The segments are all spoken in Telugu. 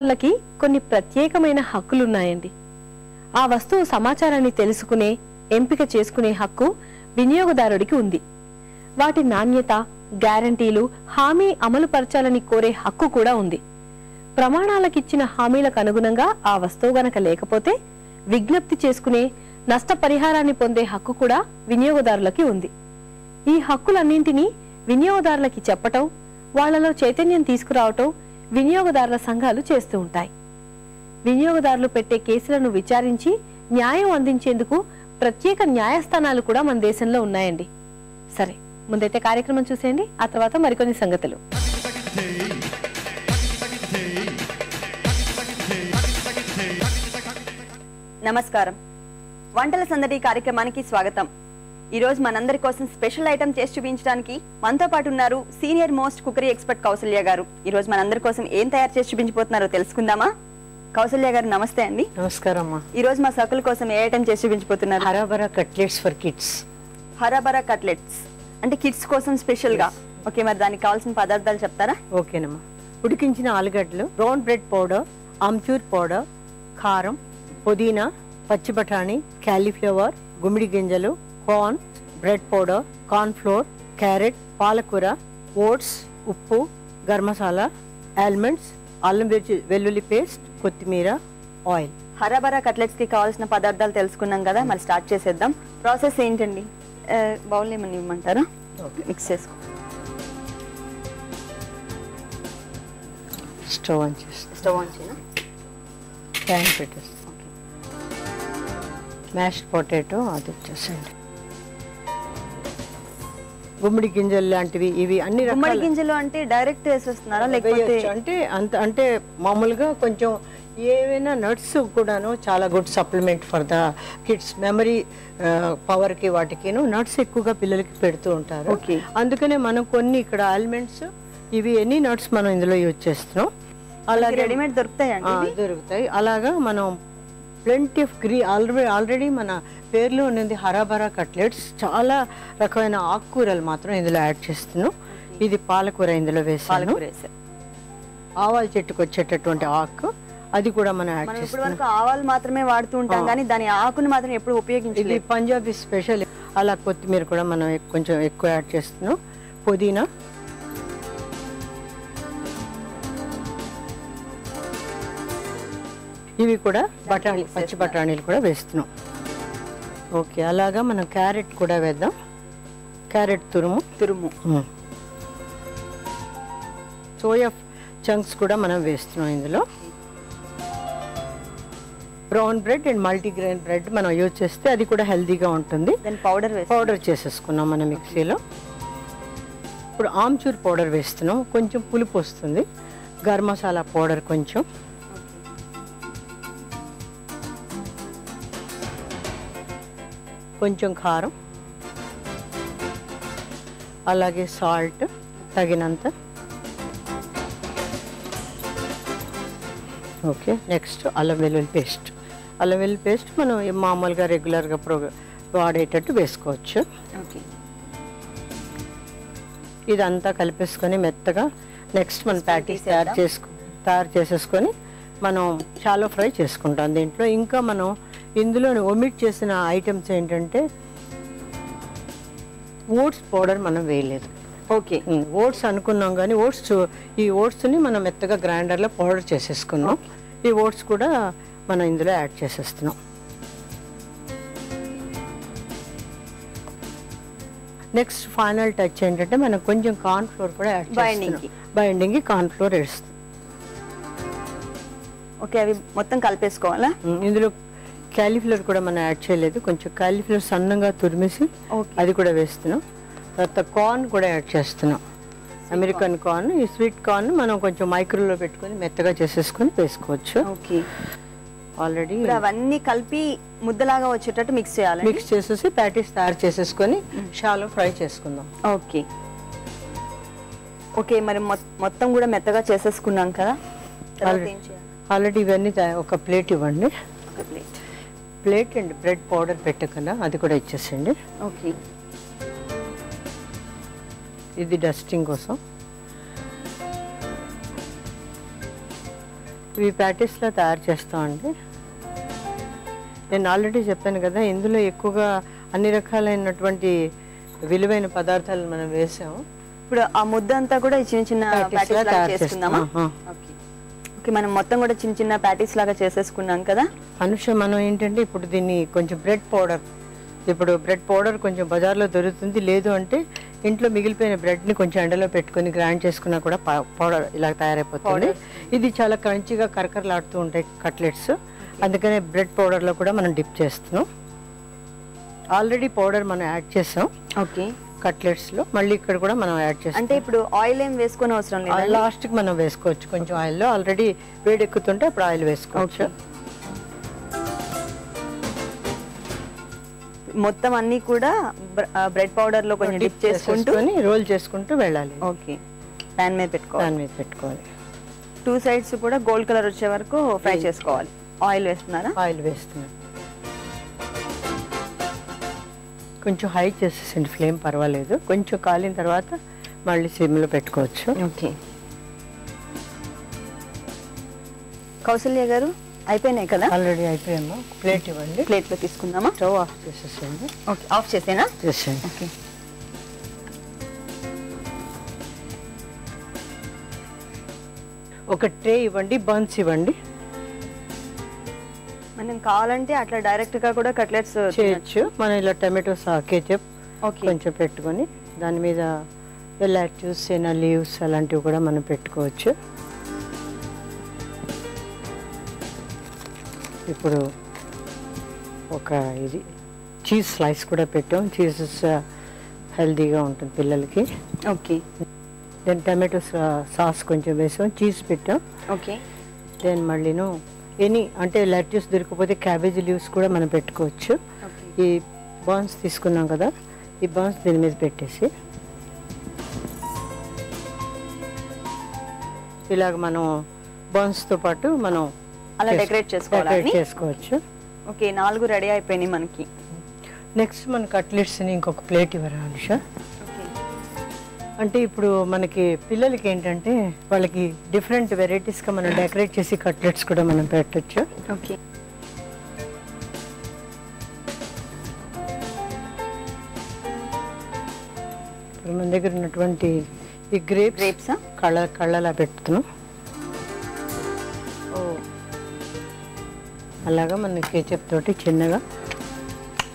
వినియోగదారులకి కొన్ని ప్రత్యేకమైన హక్కులున్నాయండి. ఆ వస్తువు సమాచారాన్ని తెలుసుకునే ఎంపిక చేసుకునే హక్కు వినియోగదారుడికి ఉంది. వాటి నాణ్యత గ్యారంటీలు హామీ అమలు పరచాలని కోరే హక్కు కూడా ఉంది. ప్రమాణాలకిచ్చిన హామీలకు అనుగుణంగా ఆ వస్తువు గనక లేకపోతే విజ్ఞప్తి చేసుకునే నష్టపరిహారాన్ని పొందే హక్కు కూడా వినియోగదారులకి ఉంది. ఈ హక్కులన్నింటినీ వినియోగదారులకి చెప్పటం వాళ్ళలో చైతన్యం తీసుకురావటం వినియోగదారుల సంఘాలు చేస్తూ ఉంటాయి. వినియోగదారులు పెట్టే కేసులను విచారించి న్యాయం అందించేందుకు ప్రత్యేక న్యాయస్థానాలు కూడా మన దేశంలో ఉన్నాయండి. సరే ముందైతే కార్యక్రమం చూసేయండి ఆ తర్వాత మరికొన్ని సంగతులు. నమస్కారం. వంటల సందడి కార్యక్రమానికి స్వాగతం. ఈ రోజు మనందరి కోసం స్పెషల్ ఐటమ్ చేసి చూపించడానికి మనతో పాటు ఉన్నారు senior most cookery expert Kausalya గారు. ఈ రోజు మనందరి కోసం ఏం తయారు చేసి చూపించబోతున్నారో తెలుసుకుందామా? కౌసల్య గారు నమస్తే అండి. నమస్కారం అమ్మా ఈ రోజు మా సకుల కోసం ఏ ఐటమ్ చేసి చూపించబోతున్నారు? Hara bhara cutlets for kids. Hara bhara cutlets. అంటే కిడ్స్ కోసం స్పెషల్గా ఓకే మరి దానికి కావాల్సిన పదార్థాలు చెప్తారా? ఓకేనమ్మా. ఉడికించిన ఆలుగడ్డలు brown bread powder amchur powder కారం పుదీనా పచ్చి బఠాణీ క్యాలీఫ్లవర్ గుమిడి గింజలు corn bread powder corn flour carrot పాలకూర ఓట్స్ ఉప్పు గరం మసాలా ఆల్మండ్స్ అల్లం వెల్లు- వెల్లుల్లి పేస్ట్ కొత్తిమీర ఆయిల్. హరాబరా కట్లెట్స్కి కావాల్సిన పదార్థాలు తెలుసుకున్నాం కదా మరి స్టార్ట్ చేసేద్దాం. ప్రాసెస్ ఏంటండి? బౌల్ ఏమని ఇవ్వమంటారా? మిక్స్ చేసుకో. స్టవ్ ఆన్ చేస్తాం స్టవ్ ఆన్ చేయనా? ప్యాన్ పెట్టేస్తాం మ్యాష్డ్ పొటాటో అది వచ్చేసండి గుమ్మడి గింజలు లాంటివి ఇవి అన్ని గుమ్మడి గింజలు అంటే డైరెక్ట్ వేసేస్తున్నారా? లేకపోతే. అంటే అంత అంటే మామూలుగా కొంచెం ఏవైనా నట్స్ కూడాను చాలా good supplement for the kids. Memory పవర్కి వాటికిను నట్స్ ఎక్కువగా పిల్లలకి పెడుతూ ఉంటారు. అందుకనే మనం కొన్ని ఇక్కడ ఆల్మండ్స్ ఇవి ఎన్ని నట్స్ మనం ఇందులో యూజ్ చేస్తున్నాం. అలాగే రెడీమేడ్ దొరుకుతాయండి ఆ, దొరుకుతాయి. అలాగా మనం ప్లెంటీ ఆఫ్ గ్రీ ఆల్రెడీ ఆల్రెడీ మన పేర్లో ఉన్నది హరాబరా కట్లెట్స్. చాలా రకమైన ఆకుకూరలు మాత్రం ఇందులో యాడ్ చేస్తున్నాం. ఇది పాలకూర ఇందులో వేసాను ఆవాల చెట్టుకు వచ్చేటటువంటి ఆకు. అది కూడా మనం యాడ్ వరకు ఆవాలు మాత్రమే వాడుతూ ఉంటాం కానీ దాని ఆకుని మాత్రం ఎప్పుడు ఇది ఉపయోగించలేదు పంజాబీ స్పెషల్. అలా కొత్తిమీర కూడా మనం కొంచెం ఎక్కువ యాడ్ చేస్తున్నాం. పుదీనా. ఇవి కూడా బఠానీ పచ్చి బఠానీలు కూడా వేస్తున్నాం. ఓకే అలాగా మనం క్యారెట్ కూడా వేద్దాం. క్యారెట్ తురుము. తురుము. సోయా చంక్స్ కూడా మనం వేస్తున్నాం ఇందులో. Brown bread and multigrain bread మనం యూజ్ చేస్తే అది కూడా హెల్తీగా ఉంటుంది. పౌడర్ పౌడర్ చేసేసుకున్నాం మనం మిక్సీలో. ఇప్పుడు ఆమ్చూర్ పౌడర్ వేస్తున్నాం. కొంచెం పులుపు వస్తుంది. గరం మసాలా పౌడర్ కొంచెం. కొంచెం కారం అలాగే సాల్ట్ తగినంత. ఓకే నెక్స్ట్ అల్లం వెల్లుల్లి పేస్ట్. అల్లం వెల్లుల్లి పేస్ట్ మనం మామూలుగా రెగ్యులర్గా ప్రో వాడేటట్టు వేసుకోవచ్చు. ఓకే. ఇదంతా కలిపేసుకొని మెత్తగా నెక్స్ట్ మనం ప్యాటీస్ తయారు. చేసుకు తయారు చేసేసుకొని మనం షాలో ఫ్రై చేసుకుంటాం. దీంట్లో ఇంకా మనం ఇందులో ఒమిట్ చేసిన ఐటమ్స్ ఏంటంటే ఓట్స్ పౌడర్ మనం వేయలేదు. ఓకే ఓట్స్ అనుకున్నాం కానీ ఓట్స్ ఈ ఓట్స్ని మనం మెత్తగా గ్రైండర్లో పౌడర్ చేసేసుకున్నాం. ఈ ఓట్స్ కూడా మనం ఇందులో యాడ్ చేసేస్తున్నాం. నెక్స్ట్ ఫైనల్ టచ్ ఏంటంటే మనం కొంచెం కార్న్ ఫ్లోర్ కూడా యాడ్. చేస్తున్నాం. బైండింగ్కి కార్న్ ఫ్లోర్ వేస్తాం ఓకే అవి మొత్తం కలిపేసుకోవాలా? ఇందులో క్యాలీఫ్లవర్ కూడా మనం యాడ్ చేయలేదు. కొంచెం క్యాలీఫ్లవర్ సన్నంగా తురిమేసి అది కూడా వేస్తున్నాం. తర్వాత కార్న్ కూడా యాడ్ చేస్తున్నాం. అమెరికన్ కార్న్ ఈ స్వీట్ కార్న్ మనం కొంచెం మైక్రోలో పెట్టుకొని మెత్తగా చేసేసుకొని వేసుకోవచ్చు. ఓకే. ఆల్రెడీ అవన్నీ కలిపి ముద్దలాగా వచ్చేటట్టు మిక్స్ చేయాలి మిక్స్ చేసేసి ప్యాటీస్ తయారు చేసేసుకొని షాలో ఫ్రై చేసుకుందాం. ఓకే. ఓకే మరి మొత్తం కూడా మెత్తగా చేసేసుకున్నాం కదా? ఆల్రెడీ ఇవన్నీ ఒక ప్లేట్ ఇవ్వండి. ఒక plate. Plate and bread powder పెట్టకుండా అది కూడా ఇచ్చేసండి ఓకే. ఇది డస్టింగ్ కోసం. ఇవి ప్యాటీస్లో తయారు చేస్తామండి నేను ఆల్రెడీ చెప్పాను కదా ఇందులో ఎక్కువగా అన్ని రకాలైనటువంటి విలువైన పదార్థాలు మనం వేసాము. ఇప్పుడు ఆ ముద్ద అంతా కూడా చిన్న చిన్న తయారు చేసుకుందామా? చేస్తాం. ఓకే. ఓకే మనం మొత్తం కూడా చిన్న చిన్న ప్యాటీస్ లాగా చేసేసుకున్నాం కదా? అనుష మనం ఏంటంటే ఇప్పుడు దీన్ని కొంచెం బ్రెడ్ పౌడర్ ఇప్పుడు బ్రెడ్ పౌడర్ కొంచెం బజార్లో దొరుకుతుంది. లేదు అంటే ఇంట్లో మిగిలిపోయిన బ్రెడ్ని కొంచెం ఎండలో పెట్టుకొని గ్రైండ్ చేసుకున్నా కూడా పౌడర్ ఇలా తయారైపోతుంది. ఇది చాలా క్రంచిగా కరకరలాడుతూ ఉంటాయి కట్లెట్స్ అందుకనే బ్రెడ్ పౌడర్లో కూడా మనం డిప్ చేస్తున్నాం. ఆల్రెడీ పౌడర్ మనం యాడ్ చేసాం. ఓకే కట్లెట్స్లో. మళ్ళీ ఇక్కడ కూడా మనం యాడ్ చేస్తాం. అంటే ఇప్పుడు ఆయిల్ ఏం వేసుకొని అవసరం లేదు? లాస్ట్కి మనం వేసుకోవచ్చు. కొంచెం ఆయిల్లో ఆల్రెడీ వేడెక్కుతుంటే అప్పుడు ఆయిల్ వేసుకోవచ్చు. మొత్తం అన్ని కూడా బ్రెడ్ పౌడర్లో కొంచెం డిప్ చేసుకుంటూ రోల్ చేసుకుంటూ వెళ్ళాలి. ఓకే. ప్యాన్ మీద పెట్టుకోవాలి. దాని మీద పెట్టుకోవాలి. టూ సైడ్స్ కూడా గోల్డ్ కలర్ వచ్చే వరకు ఫ్రై చేసుకోవాలి. ఆయిల్ వేస్తున్నారా? ఆయిల్ వేస్తున్నాం కొంచెం హై చేసేసండి ఫ్లేమ్ పర్వాలేదు. కొంచెం కాలిన తర్వాత మళ్ళీ సిమ్లో పెట్టుకోవచ్చు. ఓకే కౌసల్య గారు అయిపోయినాయి కదా? ఆల్రెడీ అయిపోయాము. ప్లేట్ ఇవ్వండి. ప్లేట్లో తీసుకుందామా? స్టవ్ ఆఫ్ చేసేసేయండి. ఓకే ఆఫ్ చేసేనా? చేసేయండి. ఓకే ఒక ట్రే ఇవ్వండి బన్స్ ఇవ్వండి. మనం కావాలంటే అట్లా డైరెక్ట్గా కూడా కట్లెట్స్ చేయొచ్చు. మనం ఇలా టమాటో సా కేచప్ కొంచెం పెట్టుకొని దాని మీద ఎలాచ్యూస్ సెనా లీవ్స్ అలాంటివి కూడా మనం పెట్టుకోవచ్చు. ఇప్పుడు ఒక ఇది చీజ్ స్లైస్ కూడా పెట్టాం. చీజ్ హెల్తీగా ఉంటుంది పిల్లలకి. ఓకే. దెన్ టమాటో సాస్ కొంచెం వేసాం. చీజ్ పెట్టాం. ఓకే. దెన్ మళ్ళీను ఎనీ అంటే లెట్యూస్ దొరికిపోతే క్యాబేజీ లీవ్స్ కూడా మనం పెట్టుకోవచ్చు. ఈ బాన్స్ తీసుకున్నాం కదా ఈ బాన్స్ దీని మీద పెట్టేసి. ఇలాగ మనం బాన్స్తో పాటు మనం అలా డెకరేట్ చేసుకోవాలని డెకరేట్ చేసుకోవచ్చు. ఓకే నాలుగు రెడీ అయిపోయినాయి మనకి. నెక్స్ట్ మన కట్లెట్స్ని ఇంకొక ప్లేట్ ఇవ్వరా అనుష అంటే ఇప్పుడు మనకి పిల్లలకి ఏంటంటే వాళ్ళకి డిఫరెంట్ వెరైటీస్గా మనం డెకరేట్ చేసి కట్లెట్స్ కూడా మనం పెట్టచ్చు. ఓకే మన దగ్గర ఉన్నటువంటి ఈ గ్రేప్ గ్రేప్సా కళ్ళ కళ్ళలా పెడుతున్నాం అలాగా మన కేచప్ తోటి చిన్నగా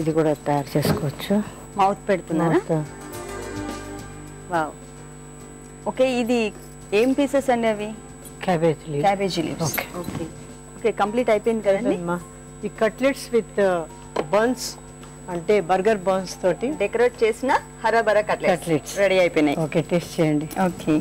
ఇది కూడా తయారు చేసుకోవచ్చు. మౌత్ పెడుతున్నారా? వావ్. ఓకే ఇది ఏం పీసెస్ అండి అవి? Cabbage leave cabbage leaves. Okay okay complete అయిపోయింది కదండి? ఈ కట్లెట్స్ విత్ బన్స్ అంటే బర్గర్ బన్స్ తోటి డెకరేట్ చేసిన హరాబరా. కట్లెట్స్. రెడీ అయిపోయినాయి. ఓకే టేస్ట్ చేయండి. ఓకే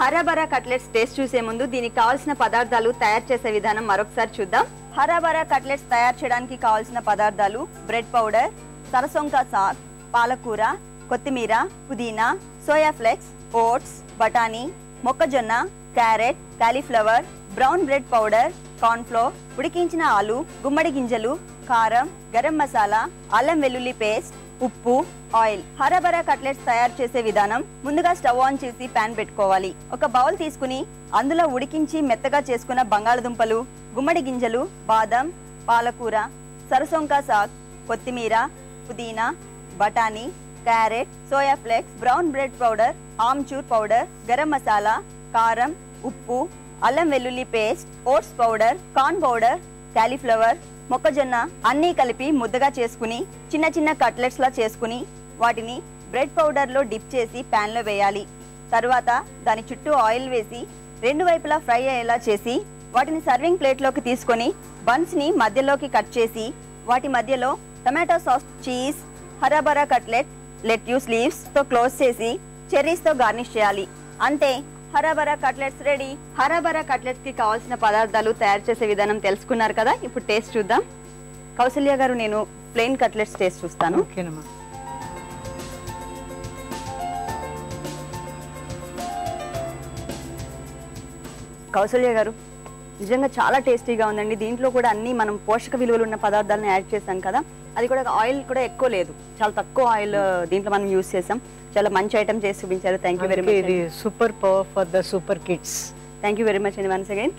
హరాబరా కట్లెట్స్ టేస్ట్ చూసే ముందు దీనికి కావాల్సిన పదార్థాలు తయారు చేసే విధానం మరొకసారి చూద్దాం. హరాబరా కట్లెట్స్ తయారు చేయడానికి కావాల్సిన పదార్థాలు బ్రెడ్ పౌడర్ సరసొంక సాస్ పాలకూర కొత్తిమీర పుదీనా సోయా ఫ్లెక్స్ ఓట్స్ బఠానీ మొక్కజొన్న carrot cauliflower brown bread powder cornflour ఉడికించిన ఆలు గుమ్మడి గింజలు కారం గరం మసాలా అల్లం వెల్లుల్లి పేస్ట్ ఉప్పు ఆయిల్. హరబరా కట్లెట్స్ తయారు చేసే విధానం ముందుగా స్టవ్ ఆన్ చేసి ప్యాన్ పెట్టుకోవాలి. ఒక బౌల్ తీసుకుని అందులో ఉడికించి మెత్తగా చేసుకున్న బంగాళదుంపలు గుమ్మడి గింజలు బాదం పాలకూర సరసొంకా సాగ్ కొత్తిమీర పుదీనా బఠానీ carrot soya flakes brown bread powder amchur powder garam masala కారం ఉప్పు అల్లం వెల్లుల్లి paste oats powder corn powder cauliflower మొక్కజొన్న అన్నీ కలిపి ముద్దగా చేసుకుని చిన్న చిన్న కట్లెట్స్ లా చేసుకుని వాటిని బ్రెడ్ పౌడర్లో డిప్ చేసి ప్యాన్లో వేయాలి. తర్వాత దాని చుట్టూ ఆయిల్ వేసి రెండు వైపులా ఫ్రై అయ్యేలా చేసి వాటిని సర్వింగ్ ప్లేట్లోకి తీసుకొని బన్స్ని మధ్యలోకి కట్ చేసి వాటి మధ్యలో టమాటో సాస్ చీజ్ హరాబరా కట్లెట్ లెట్యూస్ లీవ్స్తో క్లోజ్ చేసి చెర్రీస్తో గార్నిష్ చేయాలి. అంతే హరాబరా కట్లెట్స్ రెడీ. హరాబరా కట్లెట్స్కి కావాల్సిన పదార్థాలు తయారు చేసే విధానం తెలుసుకున్నారు కదా? ఇప్పుడు టేస్ట్ చూద్దాం. కౌసల్య గారు నేను ప్లెయిన్ కట్లెట్స్ టేస్ట్ చూస్తాను. ఓకేనమ్మా కౌసల్య గారు నిజంగా చాలా టేస్టీగా ఉందండి. దీంట్లో కూడా అన్ని మనం పోషక విలువలు ఉన్న పదార్థాలను యాడ్ చేసాం కదా? అది కూడా ఆయిల్ కూడా ఎక్కువ లేదు. చాలా తక్కువ ఆయిల్ దీంట్లో మనం యూస్ చేసాం. చాలా మంచి ఐటమ్ చేసి చూపించారు. థ్యాంక్ యూ వెరీ మచ్ ఇది super power for the super kids thank you very much అండి వన్స్ అగైన్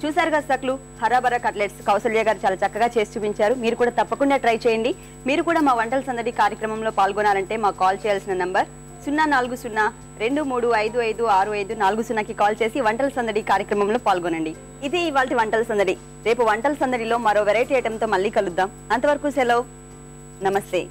చూసారు కదా సక్లు హరాబరా కట్లెట్స్ కౌసల్య గారు చాలా చక్కగా చేసి చూపించారు. మీరు కూడా తప్పకుండా ట్రై చేయండి. మీరు కూడా మా వంటల సందడి కార్యక్రమంలో పాల్గొనాలంటే మాకు కాల్ చేయాల్సిన నంబర్ సున్నా నాలుగు సున్నా రెండు మూడు ఐదు ఐదు ఆరు ఐదు నాలుగు సున్నాకి కాల్ చేసి వంటల సందడి కార్యక్రమంలో పాల్గొనండి. ఇది ఇవాళ వంటల సందడి. రేపు వంటల సందడిలో మరో వెరైటీ ఐటెంతో మళ్ళీ కలుద్దాం. అంతవరకు సెలవు. నమస్తే.